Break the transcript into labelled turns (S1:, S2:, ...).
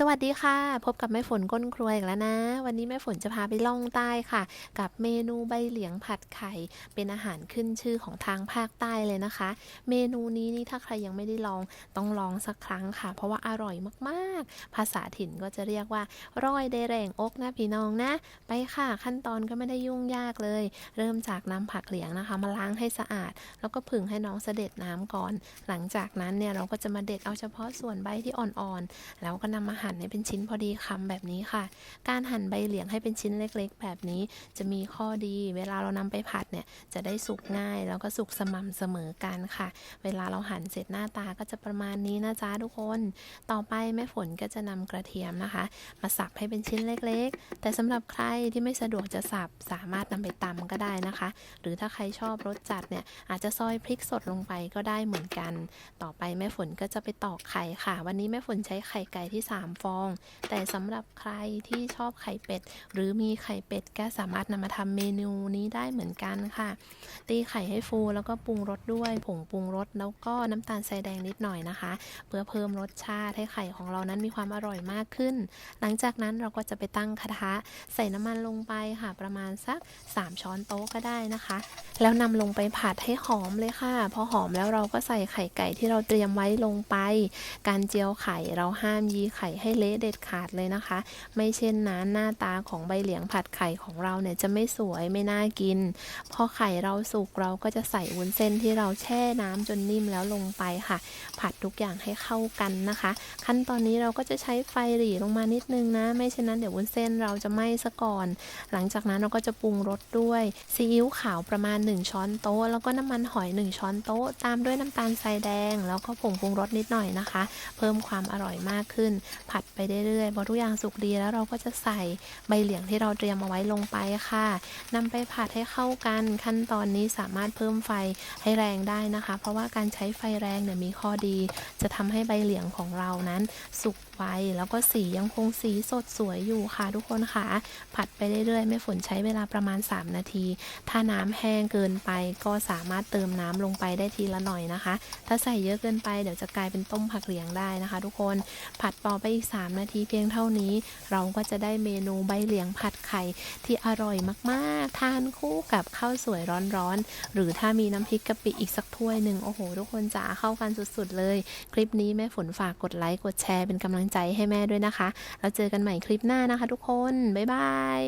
S1: สวัสดีค่ะ พบกับแม่ฝนก้นครัวอีกแล้วนะ วันนี้แม่ฝนจะพาไปล่องใต้ค่ะ กับเมนูใบเหลียงผัดไข่ เป็นอาหารขึ้นชื่อของทางภาคใต้เลยนะคะ เมนูนี้นี่ถ้าใครยังไม่ได้ลองต้องลองสักครั้งค่ะ เพราะว่าอร่อยมากๆ ภาษาถิ่นก็จะเรียกว่า ร้อยได้แรงอกนะพี่น้องนะ ไปค่ะขั้นตอนก็ไม่ได้ยุ่งยากเลย เริ่มจากนำผักเหลียงนะคะ มาล้างให้สะอาด แล้วก็ผึ่งให้น้องเสด็จน้ำก่อน หลังจากนั้นเนี่ยเราก็จะมาเด็ดเอาเฉพาะส่วนใบที่อ่อนๆแล้วก็นำมาหั่นั่นให้เป็นชิ้นพอดีคำแบบนี้ค่ะ การหั่นใบเหลียงให้เป็นชิ้นเล็กๆ แบบนี้จะมีข้อดี เวลาเรานำไปผัดเนี่ยจะได้สุกง่าย แล้วก็สุกสม่ำเสมอกันค่ะ เวลาเราหั่นเสร็จหน้าตาก็จะประมาณนี้นะจ๊ะทุกคน ต่อไปแม่ฝนก็จะนำกระเทียมนะคะ มาสับให้เป็นชิ้นเล็กๆ แต่สำหรับใครที่ไม่สะดวกจะสับสามารถนำไปตำก็ได้นะคะ หรือถ้าใครชอบรสจัดเนี่ยอาจจะซอยพริกสดลงไปก็ได้เหมือนกัน ต่อไปแม่ฝนก็จะไปตอกไข่ค่ะ วันนี้แม่ฝนใช้ไข่ไก่ที่3ฟอง แต่สำหรับใครที่ชอบไข่เป็ด หรือมีไข่เป็ดก็สามารถนำมาทำเมนูนี้ได้เหมือนกันค่ะ ตีไข่ให้ฟูแล้วก็ปรุงรสด้วยผงปรุงรสแล้วก็น้ำตาลทรายแดงนิดหน่อยนะคะ เพื่อเพิ่มรสชาติให้ไข่ของเรานั้นมีความอร่อยมากขึ้น หลังจากนั้นเราก็จะไปตั้งกระทะใส่น้ำมันลงไปค่ะ ประมาณสัก 3 ช้อนโต๊ะก็ได้นะคะ แล้วนำลงไปผัดให้หอมเลยค่ะ พอหอมแล้วเราก็ใส่ไข่ไก่ที่เราเตรียมไว้ลงไป การเจียวไข่เราห้ามยีไข่ให้เละเด็ดขาดเลยนะคะ ไม่เช่นนั้นหน้าตาของใบเหลียงผัดไข่ของเราเนี่ยจะไม่สวยไม่น่ากิน พอไข่เราสุกเราก็จะใส่วุ้นเส้นที่เราแช่น้ำจนนิ่มแล้วลงไปค่ะ ผัดทุกอย่างให้เข้ากันนะคะ ขั้นตอนนี้เราก็จะใช้ไฟหรี่ลงมานิดนึงนะ ไม่เช่นนั้นเดี๋ยววุ้นเส้นเราจะไหม้ซะก่อน หลังจากนั้นเราก็จะปรุงรสด้วยซีอิ๊วขาวประมาณ 1 ช้อนโต๊ะแล้วก็น้ำมันหอย 1 ช้อนโต๊ะ ตามด้วยน้ำตาลทรายแดง แล้วก็ผงปรุงรสนิดหน่อยนะคะ เพิ่มความอร่อยมากขึ้นผัดไปเรื่อยๆพอทุกอย่างสุกดีแล้วเราก็จะใส่ใบเหลียงที่เราเตรียมเอาไว้ลงไปค่ะนำไปผัดให้เข้ากันขั้นตอนนี้สามารถเพิ่มไฟให้แรงได้นะคะ เพราะว่าการใช้ไฟแรงเนี่ยมีข้อดี จะทำให้ใบเหลียงของเรานั้นสุก ไว แล้วก็สียังคงสีสดสวยอยู่ค่ะทุกคนค่ะ ผัดไปเรื่อยๆแม่ฝนใช้เวลาประมาณ 3 นาที ถ้าน้ำแห้งเกินไปก็สามารถเติมน้ำลงไปได้ทีละหน่อยนะคะ ถ้าใส่เยอะเกินไปเดี๋ยวจะกลายเป็นต้มผักเหลียงได้นะคะ ทุกคนผัดต่อไปอีก 3 นาทีเพียงเท่านี้ เราก็จะได้เมนูใบเหลียงผัดไข่ที่อร่อยมากๆ ทานคู่กับข้าวสวยร้อนๆ หรือถ้ามีน้ำพริกกะปิอีกสักถ้วยหนึ่งโอ้โห ทุกคนจ๋าเข้ากันสุดๆเลย คลิปนี้แม่ฝนฝากกดไลค์กดแชร์เป็นกำลังใจให้แม่ด้วยนะคะ แล้วเจอกันใหม่คลิปหน้านะคะทุกคน บ๊ายบาย